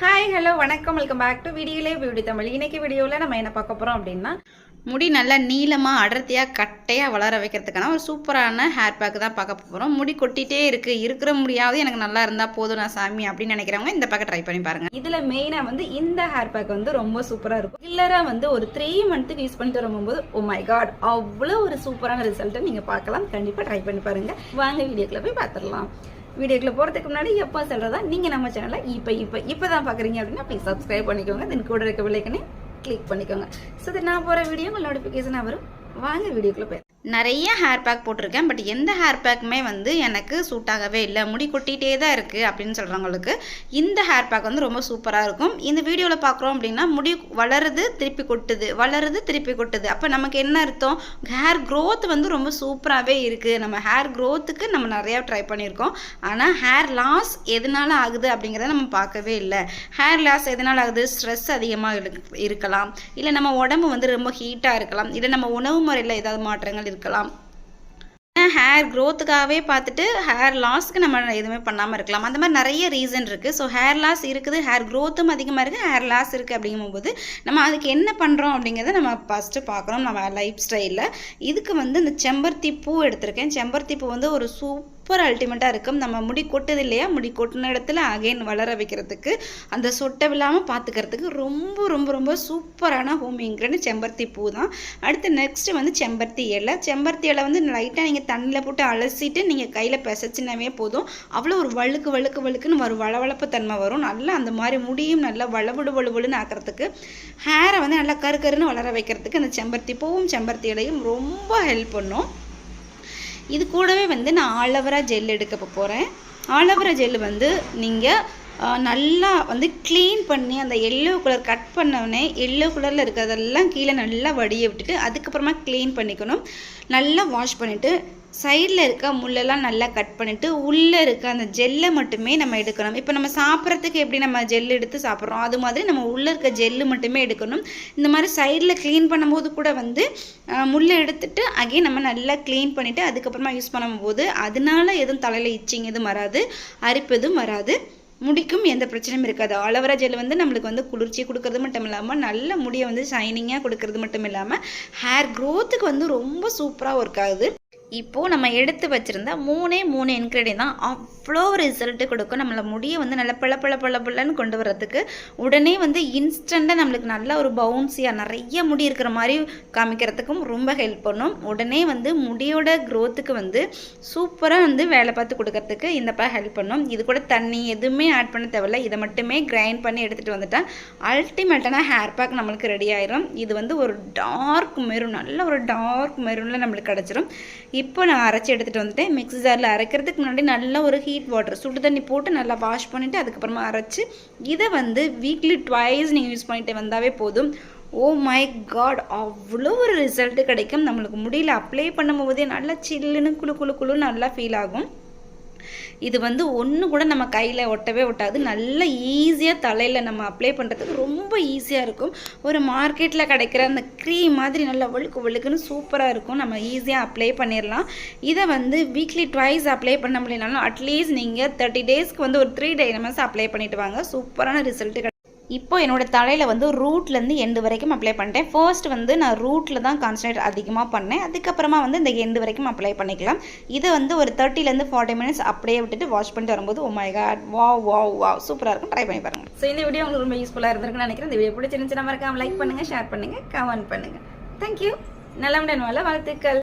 Hi hello வணக்கம். Welcome back to வீடியோலே beauty Tamil இன்னைக்கு வீடியோவில் நம்ம என்ன பார்க்க போகிறோம் அப்படின்னா முடி நல்லா நீளமாக அடர்த்தியாக கட்டையாக வளர வைக்கிறதுக்கான ஒரு சூப்பரான ஹேர் பேக் தான் பார்க்க போகிறோம் முடி கொட்டிகிட்டே இருக்குது இருக்கிற முடியாவது எனக்கு நல்லா இருந்தால் போதும் நான் சாமி அப்படின்னு நினைக்கிறவங்க இந்த பேக்கை ட்ரை பண்ணி பாருங்கள் இதில் மெயினாக வந்து இந்த ஹேர் பேக் வந்து ரொம்ப சூப்பராக இருக்கும். கில்லராக வந்து ஒரு த்ரீ மந்த்துக்கு யூஸ் பண்ணிட்டு வரும்போது ஓ oh மை காட் அவ்வளோ ஒரு சூப்பரான ரிசல்ட்டை நீங்கள் பார்க்கலாம். கண்டிப்பாக ட்ரை பண்ணி பாருங்கள் வாங்க வீடியோக்குள்ளே போய் பார்த்துடலாம். வீடியோக்குள்ள போகிறதுக்கு முன்னாடி எப்போ சொல்கிறதா நீங்கள் நம்ம சேனலை இப்போ இப்போ இப்போ தான் பார்க்குறீங்க அப்படின்னா ப்ளீஸ் சப்ஸ்கிரைப் பண்ணிக்கோங்க. தென் கூட இருக்க விலைக்கனே கிளிக் பண்ணிக்கோங்க. ஸோ இது நான் போகிற வீடியோ உங்கள் நோட்டிஃபிகேஷனாக வரும். வாங்க வீடியோக்குள்ளே போய் நிறைய ஹேர் பேக் போட்டிருக்கேன் பட் எந்த ஹேர் பேக்குமே வந்து எனக்கு சூட் ஆகவே இல்லை. முடி கொட்டிகிட்டே தான் இருக்குது அப்படின்னு சொல்கிறவங்களுக்கு இந்த ஹேர் பேக் வந்து ரொம்ப சூப்பராக இருக்கும். இந்த வீடியோவில் பார்க்குறோம் அப்படின்னா முடி வளருது திருப்பி கொட்டுது. வளருது திருப்பி கொட்டுது. அப்போ நமக்கு என்ன அர்த்தம்? ஹேர் க்ரோத் வந்து ரொம்ப சூப்பராகவே இருக்குது நம்ம ஹேர் க்ரோத்துக்கு நம்ம நிறையா ட்ரை பண்ணியிருக்கோம். ஆனால் ஹேர் லாஸ் எதனால ஆகுது அப்படிங்கிறத நம்ம பார்க்கவே இல்லை. ஹேர் லாஸ் எதனால் ஆகுது? ஸ்ட்ரெஸ் அதிகமாக இருக்கலாம். இல்லை நம்ம உடம்பு வந்து ரொம்ப ஹீட்டாக இருக்கலாம். இல்லை நம்ம உணவு முறையில் ஏதாவது மாற்றங்கள் இருக்கலாம். ஹேர் க்ரோத்துக்காகவே பார்த்துட்டு ஹேர் லாஸ்க்கு நம்ம எதுவுமே பண்ணாமல் இருக்கலாம். அந்த மாதிரி நிறைய ரீசன் இருக்குது ஸோ ஹேர் லாஸ் இருக்குது ஹேர் க்ரோத்தும் அதிகமாக இருக்குது ஹேர் லாஸ் இருக்குது அப்படிங்கும்போது நம்ம அதுக்கு என்ன பண்ணுறோம் அப்படிங்கிறத நம்ம ஃபஸ்ட்டு பார்க்குறோம் நம்ம லைஃப் ஸ்டைலில் இதுக்கு வந்து இந்த செம்பருத்தி பூ எடுத்திருக்கேன். செம்பருத்தி பூ வந்து ஒரு சூப் சூப்பர் அல்டிமேட்டாக இருக்கும். நம்ம முடி கொட்டுது இல்லையா? முடி கொட்டின இடத்துல அகைன் வளர வைக்கிறதுக்கு அந்த சொட்டை விழாமல் பார்த்துக்கிறதுக்கு ரொம்ப ரொம்ப ரொம்ப சூப்பரான ஹோம் இன்க்ரீடியன்ட் செம்பருத்தி பூ தான். அடுத்து நெக்ஸ்ட் வந்து செம்பருத்தி இலை. செம்பருத்தி இலை வந்து லைட்டாக நீங்கள் தண்ணியில் போட்டு அலசிட்டு நீங்கள் கையில் பிசைச்சினாவே போதும். அவ்வளோ ஒரு வழுக்கு வழுக்கு வழுக்குன்னு ஒரு வளவளப்பு தன்மை வரும். நல்லா அந்த மாதிரி முடியும். நல்லா வளவுடு வலுவலுன்னு ஆக்கிறதுக்கு. ஹேரை வந்து நல்லா கரு கருன்னு வளர வைக்கிறதுக்கு அந்த செம்பருத்தி பூவும் செம்பருத்தி இலையும் ரொம்ப ஹெல்ப் பண்ணும். இது கூடவே வந்து நான் ஆலோவரா ஜெல் எடுக்க போகிறேன் ஆலோவரா ஜெல் வந்து நீங்கள் நல்லா வந்து க்ளீன் பண்ணி அந்த எல்லோ கலர் கட் பண்ணவுடனே எல்லோ கலரில் இருக்கிறதெல்லாம் கீழே நல்லா வடிய விட்டுட்டு அதுக்கப்புறமா க்ளீன் பண்ணிக்கணும். நல்லா வாஷ் பண்ணிவிட்டு சைடில் இருக்க முள்ளெல்லாம் நல்லா கட் பண்ணிவிட்டு உள்ளே இருக்க அந்த ஜெல்லை மட்டுமே நம்ம எடுக்கணும். இப்போ நம்ம சாப்பிட்றதுக்கு எப்படி நம்ம ஜெல் எடுத்து சாப்பிட்றோம்? அது மாதிரி நம்ம உள்ளே இருக்க ஜெல்லு மட்டுமே எடுக்கணும். இந்த மாதிரி சைடில் க்ளீன் பண்ணும்போது கூட வந்து முள்ளை எடுத்துட்டு அகைன் நம்ம நல்லா க்ளீன் பண்ணிவிட்டு அதுக்கப்புறமா யூஸ் பண்ணும்போது அதனால எதுவும் தலையில் இச்சிங் எதுவும் வராது அரிப்பதும் வராது. முடிக்கும் எந்த பிரச்சனையும் இருக்காது. ஆலோவேரா ஜெல் வந்து நம்மளுக்கு வந்து குளிர்ச்சி கொடுக்கறது மட்டும் இல்லாமல் நல்ல முடியை வந்து ஷைனிங்காக கொடுக்கறது மட்டும் இல்லாமல் ஹேர் க்ரோத்துக்கு வந்து ரொம்ப சூப்பராக ஒர்க் ஆகுது. இப்போது நம்ம எடுத்து வச்சுருந்தா மூணே மூணு இன்க்ரீடியன் தான் அவ்வளோ ரிசல்ட்டு கொடுக்கும். நம்மளை முடியை வந்து நல்ல பள பள பள பளன்னு கொண்டு வர்றதுக்கு. உடனே வந்து இன்ஸ்டண்ட்டாக நம்மளுக்கு நல்ல ஒரு பவுன்ஸியாக நிறைய முடி இருக்கிற மாதிரி காமிக்கிறதுக்கும் ரொம்ப ஹெல்ப் பண்ணும். உடனே வந்து முடியோட க்ரோத்துக்கு வந்து சூப்பராக வந்து வேலை பார்த்து கொடுக்கறதுக்கு இந்த பா ஹெல்ப் பண்ணும். இது கூட தண்ணி எதுவுமே ஆட் பண்ண தேவையில்ல. இதை மட்டுமே கிரைண்ட் பண்ணி எடுத்துகிட்டு வந்துட்டா அல்டிமேட்டான ஹேர் பேக் நம்மளுக்கு ரெடி ஆயிரும். இது வந்து ஒரு டார்க் மெரூன் நல்ல ஒரு டார்க் மெரூனில் நம்மளுக்கு கிடச்சிரும். இப்போ நான் அரைச்சி எடுத்துகிட்டு வந்துட்டேன். மிக்ஸி ஜாரில் அரைக்கிறதுக்கு முன்னாடி நல்ல ஒரு ஹீட் வாட்டர் சுடு தண்ணி போட்டு நல்லா வாஷ் பண்ணிவிட்டு அதுக்கப்புறமா அரைச்சி இதை வந்து வீக்லி ட்வைஸ் நீங்கள் யூஸ் பண்ணிட்டு வந்தாவே போதும். ஓ மை காட் அவ்வளோ ஒரு ரிசல்ட்டு கிடைக்கும். நம்மளுக்கு முடியல. அப்ளை பண்ணும்போதே நல்லா சில்லுன்னு குளு குழு குளு நல்லா ஃபீல் ஆகும். இது வந்து ஒன்று கூட நம்ம கையில் ஒட்டவே ஒட்டாது. நல்ல ஈஸியாக தலையில் நம்ம அப்ளை பண்ணுறதுக்கு ரொம்ப ஈஸியாக இருக்கும். ஒரு மார்க்கெட்டில் கிடைக்கிற அந்த க்ரீம் மாதிரி நல்லா ஒழுக்கு வழுக்குன்னு சூப்பராக இருக்கும். நம்ம ஈஸியாக அப்ளை பண்ணிடலாம் இதை வந்து வீக்லி ட்வைஸ் அப்ளை பண்ண முடியலனாலும் அட்லீஸ்ட் நீங்கள் தேர்ட்டி டேஸ்க்கு வந்து ஒரு த்ரீ டைமஸ் அப்ளை பண்ணிவிட்டு வாங்க. சூப்பரான ரிசல்ட் இப்போ என்னோட தலையில் வந்து ரூட்லேருந்து எண்டு வரைக்கும் அப்ளை பண்ணிட்டேன். ஃபர்ஸ்ட் வந்து நான் ரூட்டில் தான் கான்சன்ட்ரேட் அதிகமாக பண்ணேன். அதுக்கப்புறமா வந்து இந்த எண்டு வரைக்கும் அப்ளை பண்ணிக்கலாம். இதை வந்து ஒரு தேர்ட்டிலேருந்து ஃபார்ட்டி மினிட்ஸ் அப்படியே விட்டுட்டு வாஷ் பண்ணிட்டு வரும்போது ஓ மை காட் வா வா வா சூப்பராக இருக்கும். ட்ரை பண்ணி பாருங்கள் ஸோ இந்த வீடியோ உங்களுக்கு ரொம்ப யூஸ்ஃபுல்லாக இருந்திருக்குன்னு நினைக்கிறேன். இந்த வீடியோ பிடிச்சிருந்துச்சு நம்ம இருக்காம லைக் பண்ணுங்கள் ஷேர் பண்ணுங்கள் கமெண்ட் பண்ணுங்கள் தேங்க்யூ நல்லமுடன் வாழ்த்துக்கள்.